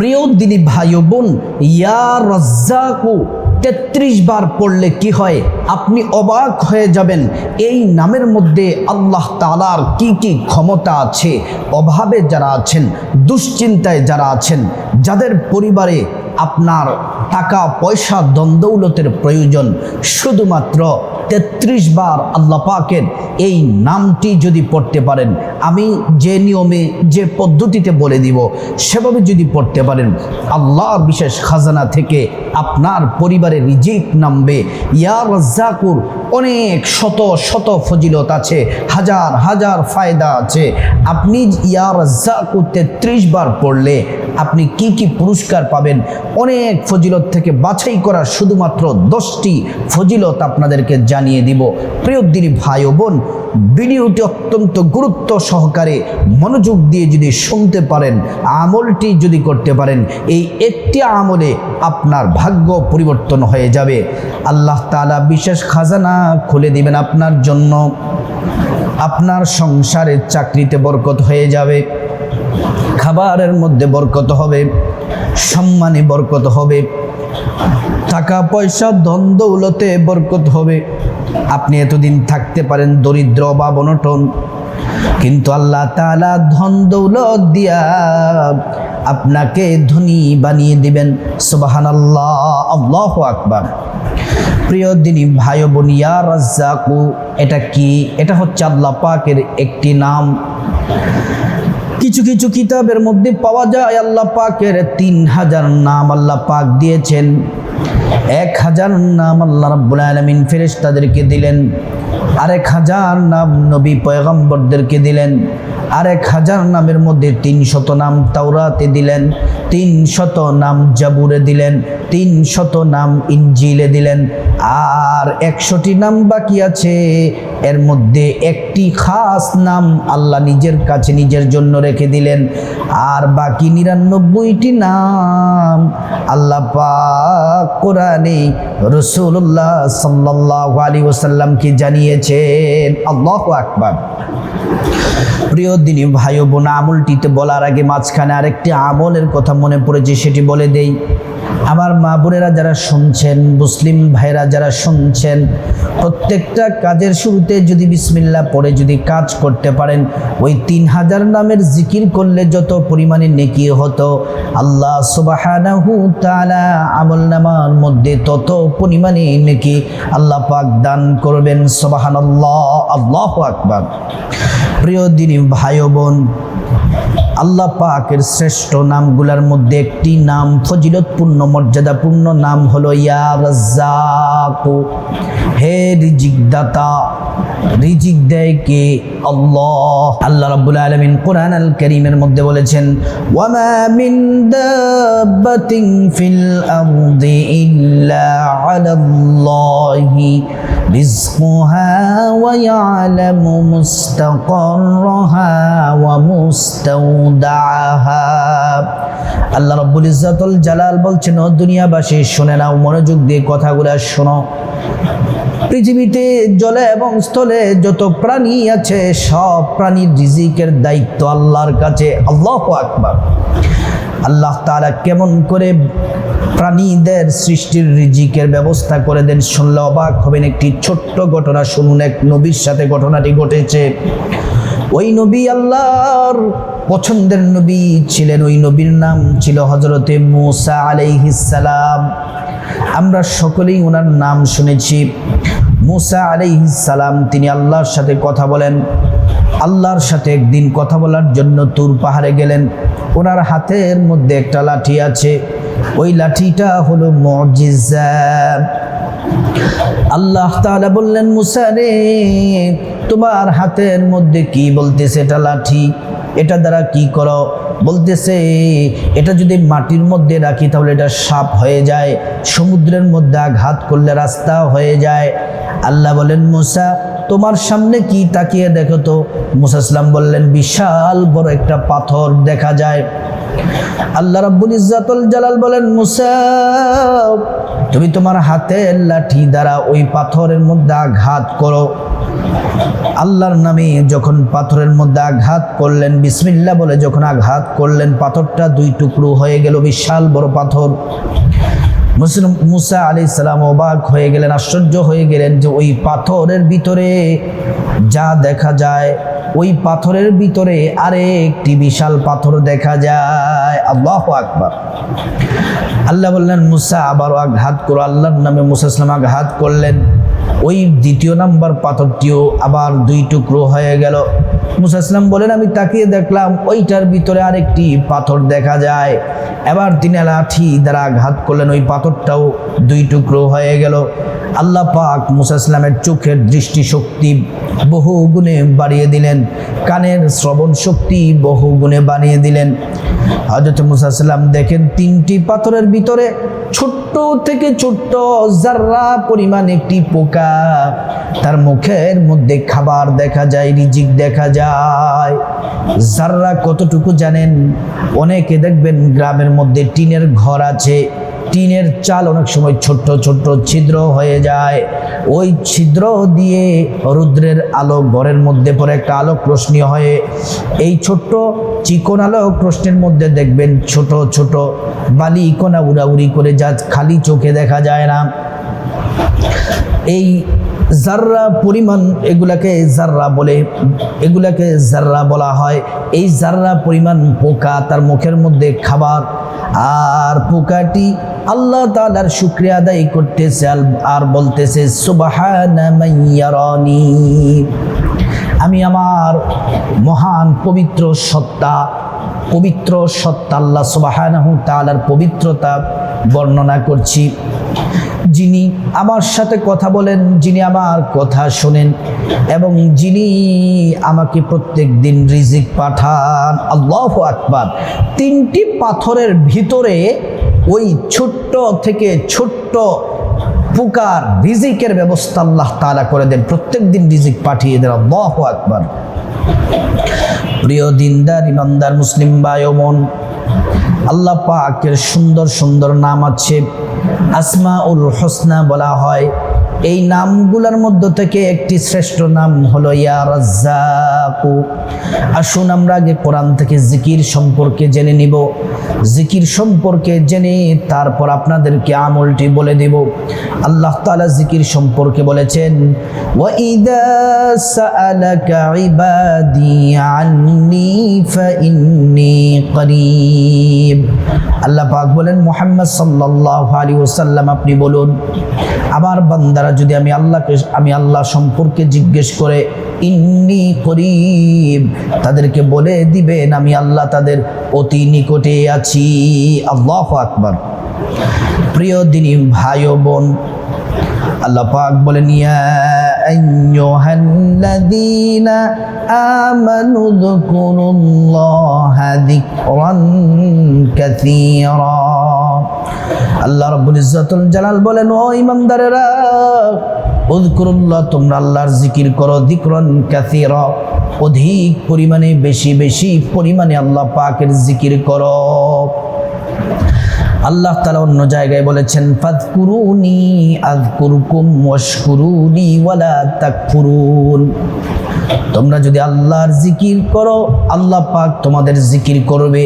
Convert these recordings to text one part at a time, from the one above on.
প্রিয় দিনী ভাই বোন, ইয়া তেত্রিশ বার পড়লে কি হয়? আপনি অবাক হয়ে যাবেন, এই নামের মধ্যে আল্লাহ তালার কি কি ক্ষমতা আছে? অভাবে যারা আছেন, দুশ্চিন্তায় যারা আছেন, যাদের পরিবারে আপনার টাকা পয়সা দ্বন্দ্বৌলতের প্রয়োজন, শুধুমাত্র তেত্রিশ বার আল্লাহ পাকের এই নামটি যদি পড়তে পারেন, আমি যে নিয়মে, যে পদ্ধতিতে বলে দিব, সেভাবে যদি পড়তে পারেন, আল্লাহর বিশেষ খাজানা থেকে আপনার পরিবারে রিজিক নামবে। ইয়া রাজ্জাকুর, অনেক শত শত ফজিলত আছে, হাজার হাজার ফায়দা আছে। আপনি ইয়া রাজ্জাকু তেত্রিশ বার পড়লে আপনি কি কি পুরস্কার পাবেন? অনেক ফজিলত থেকে বাছাই করা শুধুমাত্র দশটি ফজিলত আপনাদেরকে জানিয়ে দিব। প্রিয় দিনী ভাই ও বোন, ভিডিওটি অত্যন্ত গুরুত্ব সহকারে মনোযোগ দিয়ে যদি শুনতে পারেন, আমলটি যদি করতে পারেন, এই একটি আমলে আপনার ভাগ্য পরিবর্তন হয়ে যাবে। আল্লাহ তালা বিশেষ খাজানা খুলে দিবেন আপনার জন্য। আপনার সংসারের চাকরিতে বরকত হয়ে যাবে। খাবারের মধ্যে বরকত হবে, সম্মানে বরকত হবে, টাকা পয়সা ধন দৌলতে বরকত হবে। আপনি এতদিন থাকতে পারেন দরিদ্র বা বনটন কিন্তু আল্লাহ তালা ধন দৌলত দিয়া আপনাকে ধনী বানিয়ে দিবেন। সুবাহান আল্লাহ আল্লাহ আকবার। প্রিয় দিনী ভাই বোন, ইয়া এটা কি? এটা হচ্ছে আল্লাহ পাকের একটি নাম। কিছু কিছু কিতাবের মধ্যে পাওয়া যায় আল্লাহ পাকের তিন হাজার নাম আল্লাহ পাক দিয়েছেন। এক হাজার নাম আল্লাহ রাব্বুল আলামিন ফেরেশতাদেরকে দিলেন। আরেক হাজার নাম নবী পয়গম্বরদেরকে দিলেন। আরেক হাজার নামের মধ্যে তিন শত নাম তাওরাতে দিলেন তিন শত নাম জাবুরে দিলেন তিন শত নাম ইঞ্জিলে দিলেন। আর একশোটি নাম বাকি আছে, এর মধ্যে একটি খাস নাম আল্লাহ নিজের কাছে নিজের জন্য রেখে দিলেন। আর বাকি নিরানব্বইটি নাম আল্লাহ পাক কোরআনে রসুল্লাহ সাল্লাহ আলী ওসাল্লামকে জানিয়েছেন, আল্লাহ আকবার। প্রিয় দিনী ভাই বোন আমলটিতে বলার আগে মাঝখানে আরেকটি আমলের কথা মনে পড়েছে, সেটি বলে দেই। আমার মা বোনেরা যারা শুনছেন, মুসলিম ভাইরা যারা শুনছেন, প্রত্যেকটা কাজের শুরুতে যদি বিসমিল্লা পড়ে যদি কাজ করতে পারেন, ওই তিন হাজার নামের জিকির করলে যত পরিমাণে নেকি হতো, আল্লাহ সুবাহানাহু আমল নামার মধ্যে তত পরিমাণে নেকি আল্লাহ পাক দান করবেন। সুবাহান আল্লাহ আল্লাহু আকবার। প্রিয় দিনী ভাই বোন আল্লাহ পাকের শ্রেষ্ঠ নামগুলার মধ্যে একটি নাম, ফজিলতপূর্ণ, মর্যাদাপূর্ণ নাম হলো ইয়া রাজ্জাকু। হে রিজিক দাতা রিজিক দেয় কে? আল্লাহ। আল্লাহ রাব্বুল আলামিন কোরআন আল কারীমের মধ্যে বলেছেন, ওয়ামা মিন দাব্বাতিন ফিল আরদি ইল্লা আলাল্লাহি রিজকুহা ওয়া ইয়ালামু মুস্তাকাররাহা ওয়া মুস্তাওদাহা আল্লাহ রাব্বুল ইজ্জাতুল জালাল বলছেন, ও দুনিয়াবাসী, শুনে নাও, মনোযোগ দিয়ে কথাগুলো শোনো। পৃথিবীতে জলে এবং স্থলে যত প্রাণী আছে, সব প্রাণীর রিজিকের দায়িত্ব আল্লাহর কাছে। আল্লাহ আকবার। আল্লাহ তারা কেমন করে প্রাণীদের সৃষ্টির রিজিকের ব্যবস্থা করে দেন, শুনলে অবাক হবেন, একটি ছোট্ট ঘটনা শুনুন, এক নবীর সাথে ঘটনাটি ঘটেছে। ওই নবী আল্লাহর পছন্দের নবী ছিলেন, ওই নবীর নাম ছিল হজরতে মুসা আলাইহিসালাম আমরা সকলেই ওনার নাম শুনেছি। মুসা সালাম, তিনি আল্লাহর সাথে কথা বলেন। আল্লাহর সাথে একদিন কথা বলার জন্য তুর পাহাড়ে গেলেন। ওনার হাতের মধ্যে একটা লাঠি আছে। ওই লাঠিটা হলো মজিজা। আল্লাহ তাআলা বললেন, মুসা রে, তোমার হাতের মধ্যে কি বলতেছে এটা লাঠি? এটা দ্বারা কি করো? বলতেছে, এটা যদি মাটির মধ্যে রাখি তাহলে এটা সাপ হয়ে যায়, সমুদ্রের মধ্যে আঘাত করলে রাস্তা হয়ে যায়। আল্লাহ বলেন, মুসা, তোমার সামনে কি তাকিয়ে দেখো তো? মুসা ইসলাম বললেন, বিশাল বড় একটা পাথর দেখা যায়। আল্লাহ রাব্বুল ইজ্জাতুল জালাল বলেন, মুসা, তুমি তোমার হাতের লাঠি দ্বারা ওই পাথরের মধ্যে আঘাত করো। আল্লাহর নামে যখন পাথরের মধ্যে আঘাত করলেন বিসমিল্লা বলে যখন আঘাত করলেন, পাথরটা দুই টুকরো হয়ে গেল, বিশাল বড় পাথর। মুসলিম মুসা আলি সালাম অবাক হয়ে গেলেন, আশ্চর্য হয়ে গেলেন যে ওই পাথরের ভিতরে যা দেখা যায়, ওই পাথরের ভিতরে আরেকটি বিশাল পাথর দেখা যায়। আল্লাহ আকবার। আল্লাহ বললেন, মুসা, আবারও আঘাত করো। আল্লাহর নামে মুসা ইসলাম আঘাত করলেন। ওই দ্বিতীয় নাম্বার পাথরটিও আবার দুই টুকরো হয়ে গেল। মুসা ইসলাম বলেন, আমি তাকিয়ে দেখলাম ওইটার ভিতরে আরেকটি পাথর দেখা যায়। এবার তিনি লাঠি দ্বারা আঘাত করলেন, ওই পাথরটাও দুই টুকরো হয়ে গেল। আল্লাহ পাক মুসা ইসলামের চোখের দৃষ্টি শক্তি বহু গুণে বাড়িয়ে দিলেন, কানের শ্রবণ শক্তি বহু গুণে বাড়িয়ে দিলেন। হজরত মুসা ইসলাম দেখেন, তিনটি পাথরের ভিতরে ছোট্ট থেকে ছোট্ট জাররা পরিমাণ একটি পোকা তার মুখের মধ্যে খাবার দেখা যায়, রিজিক দেখা যায়। জাররা কতটুকু জানেন, অনেকে দেখবেন গ্রামের মধ্যে টিনের ঘর আছে, টিনের চাল অনেক সময় ছোট্ট ছোট্ট ছিদ্র হয়ে যায়। ওই ছিদ্র দিয়ে রুদ্রের আলো ঘরের মধ্যে পরে একটা আলোক রোশনি হয়ে। এই ছোট্ট চিকন আলোক রোশনির মধ্যে দেখবেন ছোট ছোট বালি কোনা উড়াউড়ি করে যা খালি চোখে দেখা যায় না। এই জাররা পরিমাণ এগুলাকে জাররা বলে, এগুলাকে জাররা বলা হয়, এই জাররা পরিমাণ পোকা তার মুখের মধ্যে খাবার আর পোকাটি আল্লাহ তাআলার শুক্রিয়া আদায় করতেছে আর বলতেছে, সুবহানা আমি আমার মহান পবিত্র সত্তা পবিত্র সত্তা আল্লাহ সুবাহানাহু তাআলার পবিত্রতা বর্ণনা করছি। যিনি আমার সাথে কথা বলেন, যিনি আমার কথা শোনেন, এবং যিনি আমাকে প্রত্যেক দিন রিজিক পাঠান, আল্লাহ আকবার। তিনটি পাথরের ভিতরে ওই ছোট্ট থেকে ছোট্ট পুকার রিজিকের ব্যবস্থা আল্লাহ তাআলা করে দেন। প্রত্যেক দিন রিজিক পাঠিয়ে দেন, আল্লাহ আকবার। প্রিয় দিনদার, ইমানদার, মুসলিম বায়মন আল্লাহ পাকের সুন্দর সুন্দর নাম আছে। আসমা উল হোসনা বলা হয়। এই নামগুলোর মধ্য থেকে একটি শ্রেষ্ঠ নাম হলো ইয়া আসুন আমরা আগে কোরআন থেকে জিকির সম্পর্কে জেনে নিব। জিকির সম্পর্কে জেনে তারপর আপনাদেরকে আমলটি বলে দেব। আল্লাহ তাআলা জিকির সম্পর্কে বলেছেন করিব। আল্লাহ পাক বলেন, মুহাম্মদ সাল্লাল্লাহু আলাইহি ওয়াসাল্লাম, আপনি বলুন, আমার বান্দারা যদি আমি আল্লাহকে, আমি আল্লাহ সম্পর্কে জিজ্ঞেস করে, ইন্নি করিব তাদেরকে বলে দিবেন, আমি আল্লাহ তাদের অতি নিকটে আছি। আল্লাহ আকবর। প্রিয় দিনী ভাই বোন আল্লাহ পাক বলেন, ইয়া আইয়ুহাল্লাযীনা আমানু যকুরুল্লাহা যিকরান কাসীরা। আল্লাহ রাব্বুল ইজ্জাতুল জালাল বলেন, ও ইমানদারেরা উযকুরুল্লাহ, তোমরা আল্লাহর জিকির করো, যিকরান কাসীরা, অধিক পরিমাণে, বেশি বেশি পরিমাণে আল্লাহ পাকের জিকির করো। আল্লাহ তালা অন্য জায়গায় বলেছেন ফাদকুরুনি আযকুরকুম ওয়াশকুরুনি ওয়ালা তাকফুরুন। তোমরা যদি আল্লাহর জিকির করো, আল্লাহ পাক তোমাদের জিকির করবে।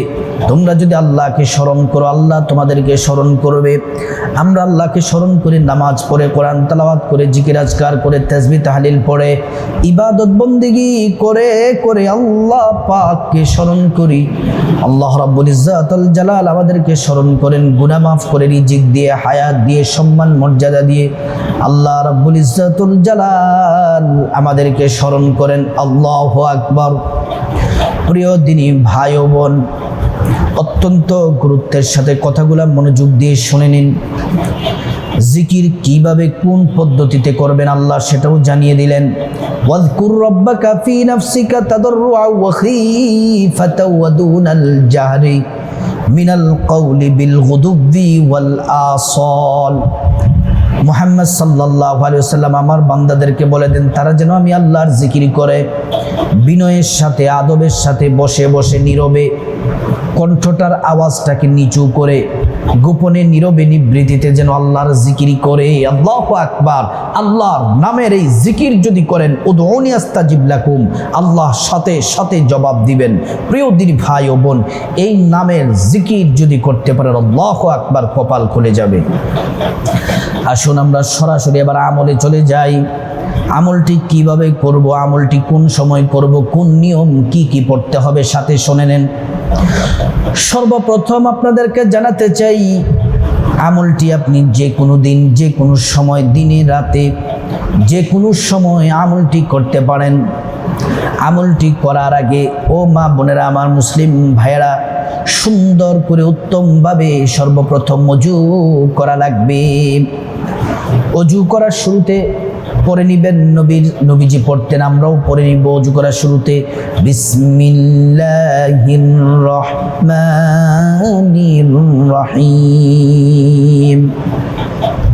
তোমরা যদি আল্লাহকে স্মরণ করো, আল্লাহ তোমাদেরকে স্মরণ করবে। আমরা আল্লাহকে স্মরণ করে নামাজ পড়ে, কোরআন তালাওয়াত করে, জিকির আজকার করে তেজবি তাহলিল পড়ে, ইবাদত বন্দিগি করে করে আল্লাহ পাককে স্মরণ করি। আল্লাহ রাব্বুল ইজ্জাতুল জালাল আমাদেরকে স্মরণ করেন, গুনাহ মাফ করে, রিজিক দিয়ে, হায়াত দিয়ে, সম্মান, মর্যাদা দিয়ে। আল্লাহ রাব্বুল ইজ্জাতুল জালাল আমাদেরকে স্মরণ করেন, আল্লাহু আকবার। প্রিয় দিনী ভাই ও বোন, অত্যন্ত গুরুত্বের সাথে কথাগুলো মনোযোগ দিয়ে শুনে নিন। জিকির কীভাবে কোন পদ্ধতিতে করবেন আল্লাহ সেটাও জানিয়ে দিলেন। মিনাল কওলি বিল গুদুবি ওয়াল আসাল। মুহাম্মদ সাল্লাহ আলিয়াল্লাম আমার বান্দাদেরকে বলে দেন, তারা যেন আমি আল্লাহর জিকির করে, বিনয়ের সাথে, আদবের সাথে বসে বসে নীরবে কণ্ঠটার আওয়াজটাকে নিচু করে গোপনে নীরবে নিবৃত্তিতে যেন আল্লাহর জিকিরি করে। আল্লাহ আকবার। আল্লাহর নামের এই জিকির যদি করেন উদৌনি আস্তাজিবলাকুম আল্লাহ সাথে সাথে জবাব দিবেন। প্রিয় দিন ভাই ও বোন, এই নামের জিকির যদি করতে পারেন, আল্লাহ আকবার কপাল খুলে যাবে। আসুন আমরা সরাসরি এবার আমলে চলে যাই। আমলটি কীভাবে করব, আমলটি কোন সময় করব, কোন নিয়ম কি কি পড়তে হবে, সাথে শুনে নেন। সর্বপ্রথম আপনাদেরকে জানাতে চাই, আমলটি আপনি যে কোনো দিন, যে কোনো সময়, দিনে, রাতে, যে কোনো সময় আমলটি করতে পারেন। আমলটি করার আগে, ও মা বোনেরা, আমার মুসলিম ভাইয়েরা, সুন্দর করে উত্তমভাবে সর্বপ্রথম অজু করা লাগবে। অজু করার শুরুতে পরে নিবেন নবীর, নবীজি পড়তেন, আমরাও পরে নিব অজু করার শুরুতে। রহিম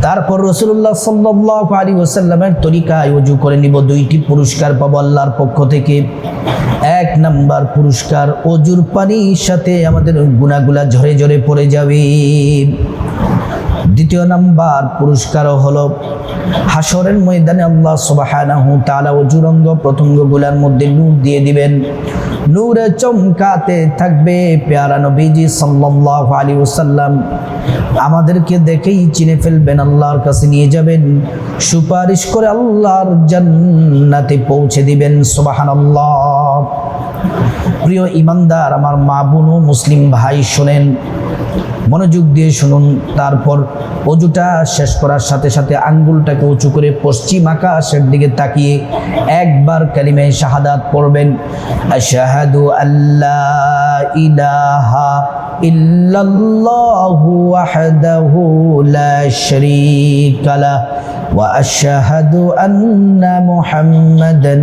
তারপর রসুল্লাহ সাল্লাহ আলী ওসাল্লামের তরিকায় অজু করে নিব। দুইটি পুরস্কার পাবো আল্লাহর পক্ষ থেকে। এক নাম্বার পুরস্কার, অজুর পানির সাথে আমাদের গুণাগুলা ঝরে ঝরে পড়ে যাবে। দ্বিতীয় নাম্বার পুরস্কারও হলো হাসরের ময়দানে আল্লাহ সুবহানাহু তাআলা অজুরঙ্গ প্রত্যঙ্গগুলোর মধ্যে নূর দিয়ে দিবেন। নূরে চমকাতে থাকবে পেয়ারা নবীজি সাল্লাল্লাহু আলাইহি ওয়াসাল্লাম। আমাদেরকে দেখেই চিনে ফেলবেন, আল্লাহর কাছে নিয়ে যাবেন। সুপারিশ করে আল্লাহর জান্নাতে পৌঁছে দিবেন, সুবহানাল্লাহ। প্রিয় ইমানদার, আমার মা বোন মুসলিম ভাই শোনেন মনোযোগ দিয়ে শুনুন তারপর অজুটা শেষ করার সাথে সাথে আঙ্গুলটাকে উঁচু করে পশ্চিম আকাশের দিকে তাকিয়ে একবার কালিমে শাহাদাত পড়বেন আশাহাদু আল্লাহ ইলাহা ইল্লাল্লাহু ওয়াহদাহু লা শারীকা লাহ واشهد ان محمدا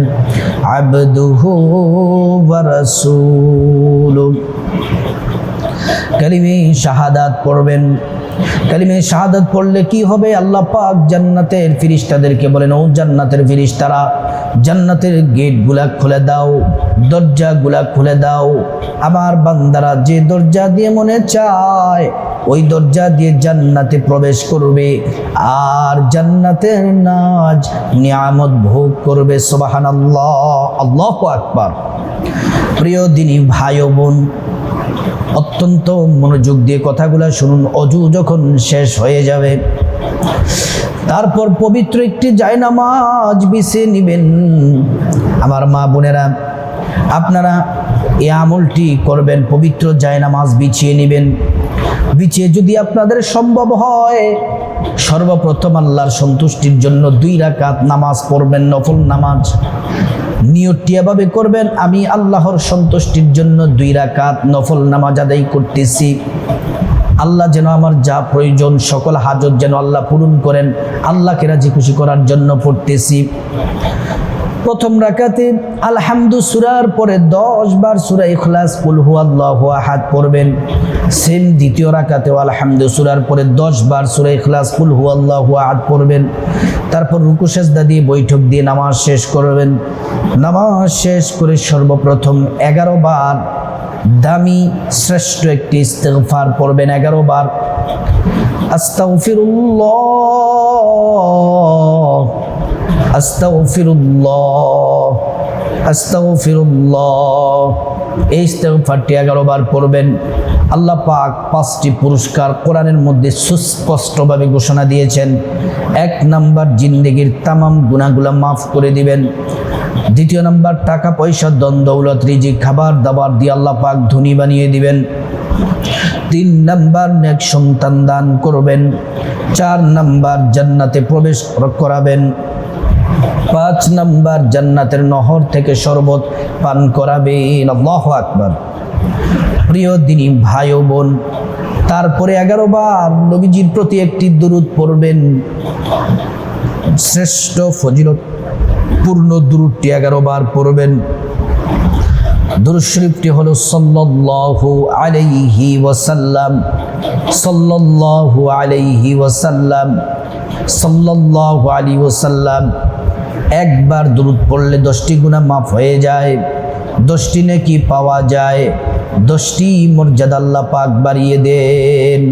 عبده ورسوله কালিমে শাহাদাত পড়বেন। কালিমে শাহাদাত পড়লে কি হবে? আল্লাহ পাক জান্নাতের ফিরিস্তাদেরকে বলেন, ও জান্নাতের ফিরিস্তারা, জান্নাতের গেটগুলা খুলে দাও, দরজাগুলা খুলে দাও। আমার বান্দারা যে দরজা দিয়ে মনে চায়, ওই দরজা দিয়ে জান্নাতে প্রবেশ করবে। আর জান্নাতের নাজ নিয়ামত ভোগ করবে। সোবাহান আল্লাহ আল্লাহ আকবার। প্রিয় দিনী ভাই বোন অত্যন্ত মনোযোগ দিয়ে কথাগুলো শুনুন অজু যখন শেষ হয়ে যাবে, তারপর পবিত্র একটি জায়নামাজ বিছিয়ে নেবেন। আমার মা বোনেরা, আপনারা এই আমলটি করবেন, পবিত্র জায়নামাজ বিছিয়ে নেবেন। বিছিয়ে যদি আপনাদের সম্ভব হয় সর্বপ্রথম আল্লাহর সন্তুষ্টির জন্য দুই রাকাত নামাজ পড়বেন, নফল নামাজ। নিয়তটি এভাবে করবেন, আমি আল্লাহর সন্তুষ্টির জন্য দুই রাকাত নফল নামাজ আদায় করতেছি। আল্লাহ যেন আমার যা প্রয়োজন, সকল হাজত যেন আল্লাহ পূরণ করেন, আল্লাহকে রাজি খুশি করার জন্য পড়তেছি। প্রথম রাকাতে আলহামদু সুরার পরে দশ বার সুরা ইখলাস, কুল হু আল্লাহ আহাদ পড়বেন। সেম দ্বিতীয় রাকাতেও আলহামদু সুরার পরে দশ বার সুরা ইখলাস, কুল হু আল্লাহ আহাদ পড়বেন। তারপর রুকু সেজদা দিয়ে বৈঠক দিয়ে নামাজ শেষ করবেন। নামাজ শেষ করে সর্বপ্রথম এগারো বার দামি শ্রেষ্ঠ একটি ইস্তেগফার পড়বেন এগারো বার। আস্তাগফিরুল্লাহ। আস্তাগফিরুল্লাহ আস্তাগফিরুল্লাহ। এই ইস্তেগফারটি এগারো বার পড়বেন। আল্লাহ পাক পাঁচটি পুরস্কার কোরআনের মধ্যে সুস্পষ্টভাবে ঘোষণা দিয়েছেন। এক নাম্বার, জিন্দেগির তামাম গুণাগুলা মাফ করে দিবেন। দ্বিতীয় নাম্বার, টাকা পয়সা দ্বন্দ্বৌলত রিজি খাবার দাবার দিয়ে আল্লাহ পাক ধনী বানিয়ে দিবেন। তিন নাম্বার, নেক সন্তান দান করবেন। চার নাম্বার, জান্নাতে প্রবেশ করাবেন। পাঁচ নাম্বার জান্নাতের নহর থেকে শরবত পান করাবেন। আল্লাহ আকবার। প্রিয় দিনী ভাই ও বোন, তারপরে এগারো বার নবীজির প্রতি একটি দুরুদ পড়বেন। শ্রেষ্ঠ ফজিলত, পূর্ণ দুরুদটি এগারো বার পড়বেন। দুরুদ শরীফটি হলো সাল্লাল্লাহু আলাইহি ওয়াসাল্লাম, সাল্লাল্লাহু আলাইহি ওয়াসাল্লাম। সাল্লাল্লাহু আলাইহি ওয়াসাল্লাম, একবার দূরত পড়লে দশটি গুণা মাফ হয়ে যায়, দশটি নাকি পাওয়া যায়, দশটি মর্যাদা আল্লাহ পাক বাড়িয়ে দেন।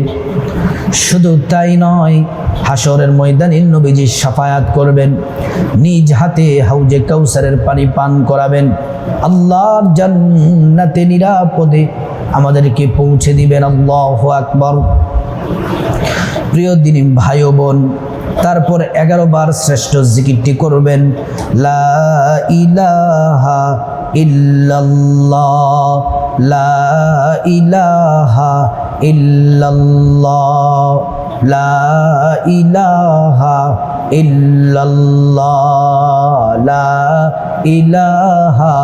শুধু তাই নয় হাসরের ময়দানে নবীজি সাফায়াত করবেন, নিজ হাতে হাউজে কাউসারের পানি পান করাবেন, আল্লাহর জান্নাতে নিরাপদে আমাদেরকে পৌঁছে দিবেন, আল্লাহ আকবর। প্রিয় দিনী ভাই বোন তারপর এগারো বার শ্রেষ্ঠ জিকিরটি করবেন লা ইলাহা লা ইলাহা লা ইলাহা লা ইলাহা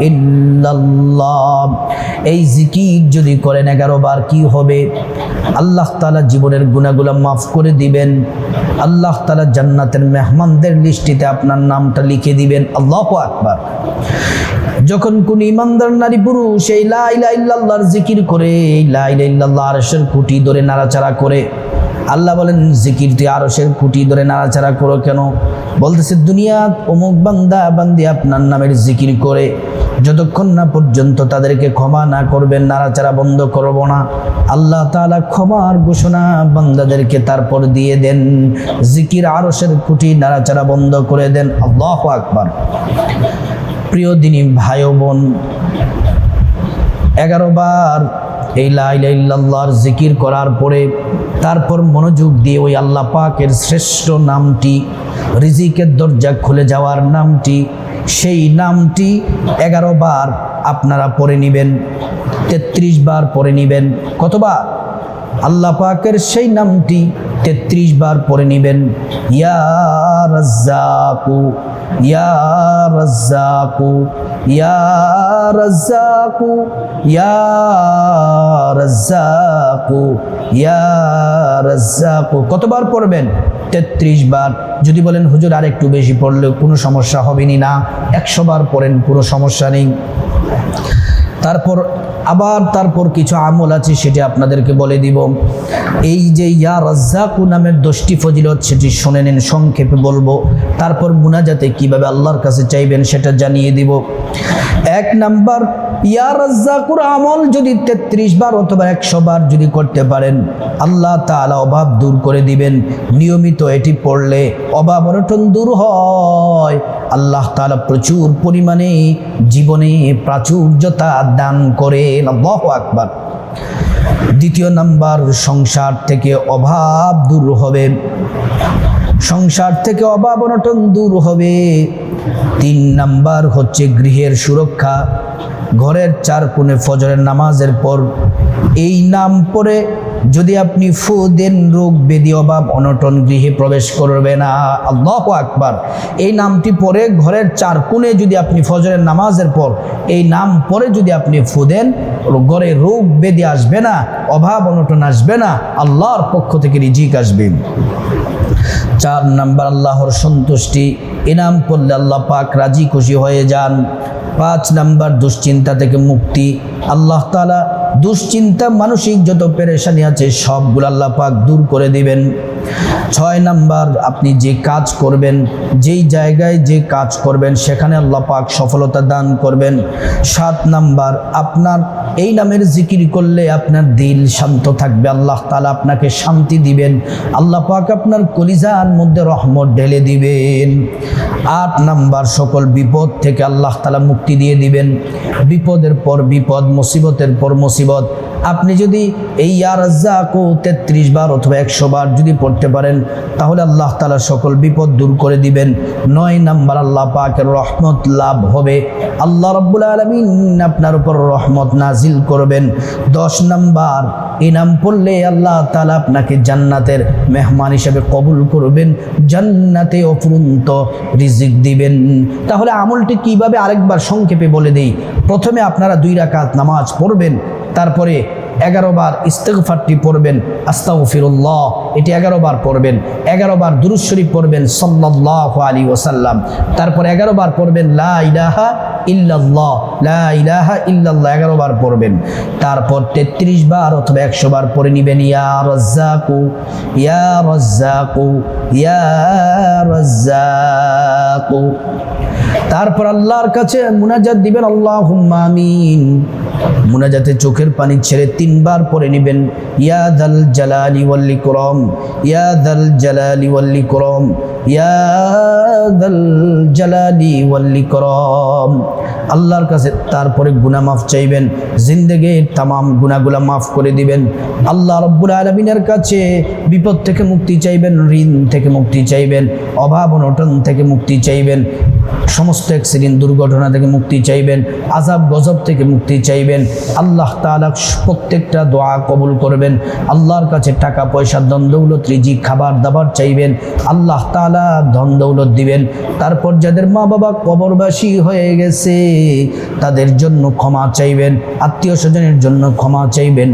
ইল্লাল্লাহ। এই জিকির যদি করেন এগারো বার কি হবে? আল্লাহ তালা জীবনের গুণাগুলো মাফ করে দিবেন। আল্লাহ তালা জান্নাতের মেহমানদের লিস্টিতে আপনার নামটা লিখে দিবেন। আল্লাহ আকবার। যখন কোন ইমানদার নারী পুরুষ এই লাইলা ইল্লাল্লাহর জিকির করে, এই লাইলা ইল্লাল্লাহ আরশের কুটি ধরে নাড়াচাড়া করে আল্লাহ বলেন, জিকির তুই আরশের কুটি ধরে নাড়াচাড়া করো কেন? বলতেছে দুনিয়া অমুক বান্দা বান্দি আপনার নামের জিকির করে, যতক্ষণ না পর্যন্ত তাদেরকে ক্ষমা না করবেন নাড়াচাড়া বন্ধ করব না। আল্লাহ তাআলা ক্ষমার ঘোষণা বান্দাদেরকে তারপর দিয়ে দেন। জিকির আরশের কুটি নাড়াচাড়া বন্ধ করে দেন। আল্লাহ আকবার। প্রিয় দিনী ভাই বোন, এগারো বার এই লাইলা ইল্লাল্লাহর জিকির করার পরে তারপর মনোযোগ দিয়ে ওই আল্লাহ পাকের শ্রেষ্ঠ নামটি, রিজিকের দরজা খুলে যাওয়ার নামটি, সেই নামটি এগারো বার আপনারা পড়ে নেবেন, তেত্রিশ বার পড়ে নেবেন, কতবার? আল্লাহ পাকের সেই নামটি তেত্রিশ বার পড়ে নেবেন, ইয়া রাজ্জাকু ইয়া রাজ্জাকু। ইয়া রাজ্জাকু ইয়া রাজ্জাকু ইয়া রাজ্জাকু। কতবার পড়বেন? তেত্রিশ বার। যদি বলেন, হুজুর আর একটু বেশি পড়লে কোনো সমস্যা হবেনি না? একশো বার পড়েন, কোনো সমস্যা নেই। তারপর আবার তারপর কিছু আমল আছে, সেটি আপনাদেরকে বলে দিব। এই যে ইয়া রাজ্জাকু নামের দশটি ফজিলত, সেটি শুনে নিন, সংক্ষেপে বলব। তারপর মুনাজাতে কীভাবে আল্লাহর কাছে চাইবেন সেটা জানিয়ে দিব। এক নাম্বার, ইয়া রাজ্জাকুর আমল যদি তেত্রিশ বার অথবা একশো বার যদি করতে পারেন, আল্লাহ তাআলা অভাব দূর করে দিবেন। নিয়মিত এটি পড়লে অভাব অনটন দূর হয়। আল্লাহ তাআলা প্রচুর পরিমাণে জীবনে প্রাচুর্যতা দান করে আল্লাহ আকবার। দ্বিতীয় নাম্বার, সংসার থেকে অভাব দূর হবে। সংসার থেকে অভাব অনটন দূর হবে। তিন নাম্বার হচ্ছে গৃহের সুরক্ষা। ঘরের চার কোণে ফজরের নামাজের পর এই নাম পড়ে যদি আপনি ফু দেন, রোগ বেদি অভাব, অনটন গৃহে প্রবেশ করবে না। আল্লাহ আকবার। এই নামটি পরে ঘরের চার কোণে যদি আপনি ফজরের নামাজের পর এই নাম পরে যদি আপনি ফু দেন, ঘরে রোগ বেদি আসবে না, অভাব, অনটন আসবে না। আল্লাহর পক্ষ থেকে রিজিক আসবে। চার নাম্বার আল্লাহর সন্তুষ্টি। ইনাম করলে আল্লাহ পাক রাজি খুশি হয়ে যান। পাঁচ নাম্বার দুশ্চিন্তা থেকে মুক্তি। আল্লাহ তালা দুশ্চিন্তা মানসিক যত পেরেশানি আছে সবগুলো আল্লাহ পাক দূর করে দিবেন। ছয় নাম্বার, আপনি যে কাজ করবেন, যেই জায়গায় যে কাজ করবেন, সেখানে আল্লাহ পাক সফলতা দান করবেন। সাত নাম্বার, আপনার এই নামের জিকির করলে আপনার দিল শান্ত থাকবে। আল্লাহ তালা আপনাকে শান্তি দিবেন। আল্লাহ পাক আপনার কলিজার মধ্যে রহমত ঢেলে দিবেন। আট নাম্বার সকল বিপদ থেকে আল্লাহ তালা মুক্তি দিয়ে দিবেন। বিপদের পর বিপদ, মুসিবতের পর মুসিবত। আপনি যদি এই ইয়ারাজ্জাকো তেত্রিশ বার অথবা একশো বার যদি পড়তে পারেন, তাহলে আল্লাহ তালা সকল বিপদ দূর করে দিবেন। নয় নাম্বার আল্লাহ পাকের রহমত লাভ হবে। আল্লাহ রব্বুল আলমিন আপনার উপর রহমত নাজিল করবেন। দশ নাম্বার, ইনাম পড়লে আল্লাহ তালা আপনাকে জান্নাতের মেহমান হিসেবে কবুল করবেন, জান্নাতে অফুরন্ত রিজিক দিবেন। তাহলে আমলটি কীভাবে আরেকবার সংক্ষেপে বলে দেই? প্রথমে আপনারা দুই রাকাত নামাজ পড়বেন, তারপরে এগারো বার ইস্তেগফারটি পড়বেন, আস্তাগফিরুল্লাহ, এটি এগারো বার পড়বেন, এগারো বার দুরুদ শরীফ পড়বেন, সাল্লাল্লাহু আলী ওসাল্লাম তারপর এগারো বার পড়বেন, লা ইল্লাল্লাহ, লা ইলাহা ইল্লাল্লাহ, এগারো বার পড়বেন। তারপর তেত্রিশ বার অথবা একশো বার পড়ে নিবেন, ইয়া রাজ্জাকু ইয়া রাজ্জাকু, ইয়া রাজ্জাক। তারপর আল্লাহর কাছে মুনাজাত দিবেন আল্লাহ আমিন। মুনাজাতে চোখের পানি ছেড়ে তিনবার পরে নেবেন, ইয়া দাল জালালি ওয়াল্লি করম ইয়া দাল জালালি ওয়াল্লি করম আল্লাহর কাছে তারপরে গুনাহ মাফ চাইবেন, জিন্দেগির তামাম গুনাহগুলা মাফ করে দিবেন। আল্লাহ রব্বুল আলমিনের কাছে বিপদ থেকে মুক্তি চাইবেন, ঋণ থেকে মুক্তি চাইবেন, অভাব অনটন থেকে মুক্তি চাইবেন, সমস্ত অ্যাক্সিডেন্ট দুর্ঘটনা থেকে মুক্তি চাইবেন আজাব গজব থেকে মুক্তি চাইবেন। আল্লাহ তাআলা প্রত্যেকটা দোয়া কবুল করবেন। আল্লাহর কাছে টাকা, পয়সা, ধন, দৌলত, রিজিক, খাবার, দাবার চাইবেন। আল্লাহ তাআলা ধন দৌলত দিবেন। তারপর যাদের মা বাবা কবরবাসী হয়ে গেছে, তাদের জন্য ক্ষমা চাইবেন আত্মীয় স্বজনের জন্য ক্ষমা চাইবেন।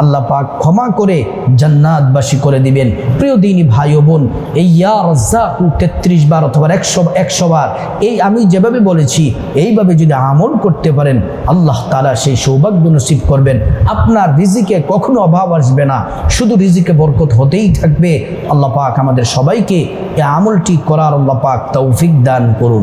আল্লাহ পাক ক্ষমা করে জান্নাতবাসী করে দিবেন। প্রিয় দিনী ভাই ও বোন এই ইয়া তেত্রিশ বার অথবা একশো একশো বার, এই আমি যেভাবে বলেছি, এইভাবে যদি আমল করতে পারেন, আল্লাহ তালা সেই সৌভাগ্য নসিব করবেন। আপনার রিজিকে কখনো অভাব আসবে না, শুধু রিজিকে বরকত হতেই থাকবে। আল্লাহ পাক আমাদের সবাইকে এই আমলটি করার আল্লাহ পাক তৌফিক দান করুন।